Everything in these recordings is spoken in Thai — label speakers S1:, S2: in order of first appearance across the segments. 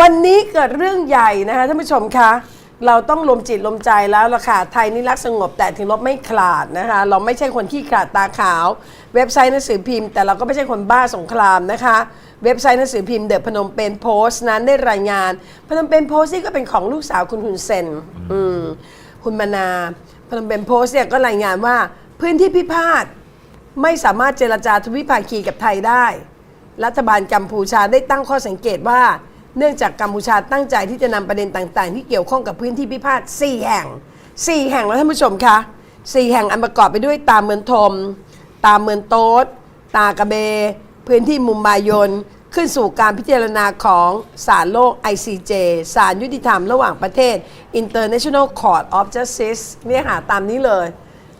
S1: วันนี้เกิดเรื่องใหญ่นะคะท่านผู้ชมคะเราต้องรวมจิตรวมใจแล้วล่ะค่ะ ไทยนี่รักสงบแต่ถึงรบไม่ขลาดนะคะ เราไม่ใช่คนขี้ขลาดตาขาว เว็บไซต์หนังสือพิมพ์ แต่เราก็ไม่ใช่คนบ้าสงครามนะคะ เว็บไซต์หนังสือพิมพ์เดอะพนมเปญโพสต์นั้นได้รายงาน พนมเปญโพสต์นี่ก็เป็นของลูกสาวคุณฮุนเซนอืมคุณมานา พนมเปญโพสต์เนี่ยก็รายงานว่าพื้นที่พิพาทไม่สามารถเจรจาทวิภาคีกับไทยได้ รัฐบาลกัมพูชาได้ตั้งข้อสังเกตว่า เนื่องจากกัมพูชาตั้งใจที่จะนำประเด็นต่างๆ ที่เกี่ยวข้องกับพื้นที่พิพาท4แห่ง 4 แห่งแล้วท่านผู้ชมคะ4แห่งอันประกอบไปด้วยตามเมืองทม ตามเมืองโต๊ดตากระเบ พื้นที่มุมบายน ขึ้นสู่การพิจารณาของศาลโลก ICJ ศาลยุติธรรมระหว่างประเทศ International Court of Justice เนี่ยหาตามนี้เลย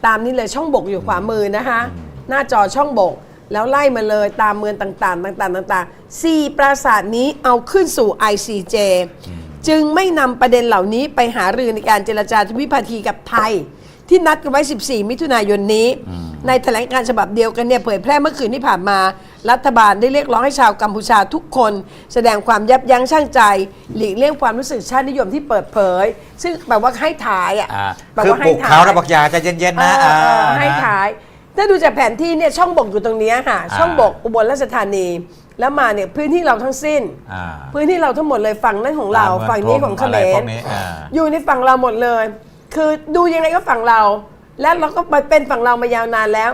S1: ตามนี้เลยช่องบกอยู่ขวามือนะคะ หน้าจอช่องบก แล้วไล่มาเลยตามเมืองต่างๆ ต่างๆ ต่างๆสี่ปราสาทนี้เอาขึ้นสู่ ICJ จึงไม่นำประเด็นเหล่านี้ไปหารือในการเจรจาทวิภาคีกับไทย ที่นัดกันไว้ 14 มิถุนายนนี้ ในแถลงการฉบับเดียวกันเนี่ยเผยแพร่เมื่อคืนที่ผ่านมา รัฐบาลได้เรียกร้องให้ชาวกัมพูชาทุกคน แสดงความยับยั้งชั่งใจ หลีกเลี่ยงความรู้สึกชาตินิยมที่เปิดเผย ซึ่งแบบว่าให้ถ่ายอะ
S2: อ่า
S1: แบบ
S2: คือ
S1: ว่า
S2: ป
S1: ให้
S2: ลูก
S1: ถ่าย
S2: เขานะบอกอยาใจะเย็นๆนะ
S1: เออเออ
S2: อ่า
S1: ให้
S2: นะ
S1: ถ่าย ถ้าดูจากแผนที่เนี่ยช่องบกอยู่ตรงเนี้ยค่ะ
S2: อ่า
S1: ช่องบกอุบลราชธานี แล้วมาเนี่ยพื้นที่เราทั้งสิ้น
S2: อ่า
S1: พื้นที่เราทั้งหมดเลยฝั่งนั้นของเรา
S2: อ่าเมือง
S1: ฝั่งนี้ของเข
S2: อะไร
S1: ม
S2: พ
S1: ร
S2: วกนี้อ่า
S1: อยู่ในฝั่งเราหมดเลย คือดูยังไงก็ฝั่งเรา และเราก็ไปเป็นฝั่งเรามายาวนานแล้ว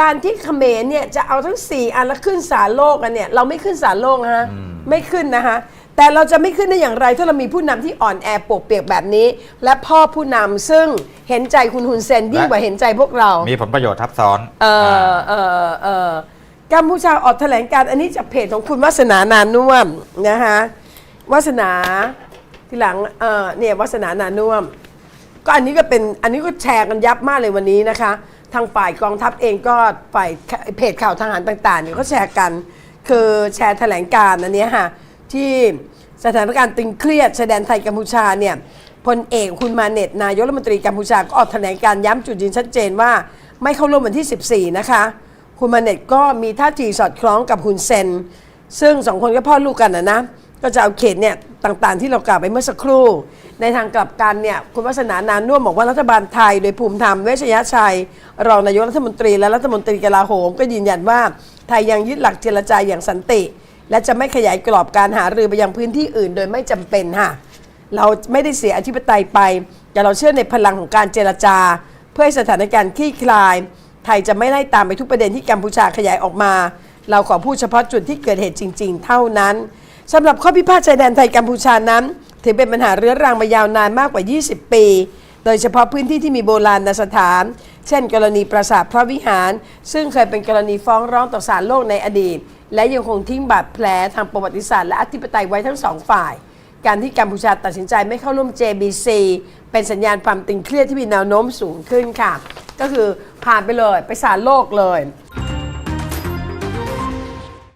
S1: การที่เขมรเนี่ยจะเอาทั้ง 4 อันแล้วขึ้นศาลโลกกันเนี่ยเราไม่ขึ้นศาลโลกนะฮะ ไม่ขึ้นนะคะ แต่เราจะไม่ขึ้นได้อย่างไร ถ้าเรามีผู้นำที่อ่อนแอปวกเปียกแบบนี้ และพ่อผู้นำซึ่งเห็นใจคุณฮุนเซนยิ่งกว่าเห็นใจพวกเรา
S2: มีผลประโยชน์ทับซ้อน
S1: เออเออเออกัมพูชาออกแถลงการณ์อันนี้จากเพจของคุณวาสนานานนุ่วมนะคะวาสนาทีหลังเออเนี่ยวาสนานานนุ่วมก็อันนี้ก็เป็นอันนี้ก็แชร์กันยับมากเลยวันนี้นะคะ ทางฝ่ายกองทัพเองก็ฝ่ายเพจข่าวทหารต่างๆเนี่ยก็แชร์กัน คือแชร์แถลงการณ์อันเนี้ยค่ะ ที่สถานการณ์ตึงเครียดชายแดนไทยกัมพูชาเนี่ยพลเอกคุณมาเน็ตนายกรัฐมนตรีกัมพูชาก็ออกแถลงการ์ย้ำจุดยืนชัดเจนว่า ไม่เข้าร่วมวันที่ 14 นะคะ คุณมาเน็ตก็มีท่าทีสอดคล้องกับคุณเซน ซึ่งสองคนก็พ่อลูกกันนะนะ ก็จะเอาเขตเนี่ยต่างๆ ที่เรากล่าวไปเมื่อสักครู่ ในทางกลับกันเนี่ยคุณวัฒนานานนุ่วมบอกว่ารัฐบาลไทย โดยภูมิธรรมเวชยชัย รองนายกรัฐมนตรีและรัฐมนตรีกลาโหม ก็ยืนยันว่าไทยยังยึดหลักเจรจาอย่างสันติ และจะไม่ขยายกรอบการหารือไปยังพื้นที่อื่น โดยไม่จำเป็นค่ะเราไม่ได้เสียอธิปไตยไป แต่เราเชื่อในพลังของการเจรจา เพื่อให้สถานการณ์คลี่คลาย ไทยจะไม่ไล่ตามไปทุกประเด็นที่กัมพูชาขยายออกมา เราขอพูดเฉพาะจุดที่เกิดเหตุจริง ๆ เท่านั้นสำหรับข้อพิพาทชายแดนไทยกัมพูชานั้น ถือเป็นปัญหาเรื้อรังมายาวนานมากกว่า 20 ปี โดยเฉพาะพื้นที่ที่มีโบราณสถาน เช่น กรณีปราสาทพระวิหาร ซึ่งเคยเป็นกรณีฟ้องร้องต่อศาลโลกในอดีต และยังคงทิ้งบาดแผลทางประวัติศาสตร์และอธิปไตยไว้ทั้งสองฝ่าย การที่กัมพูชาตัดสินใจไม่เข้าร่วม JBC เป็นสัญญาณความตึงเครียดที่มีแนวโน้มสูงขึ้นค่ะ ก็คือผ่านไปเลยไปศาลโลกเลย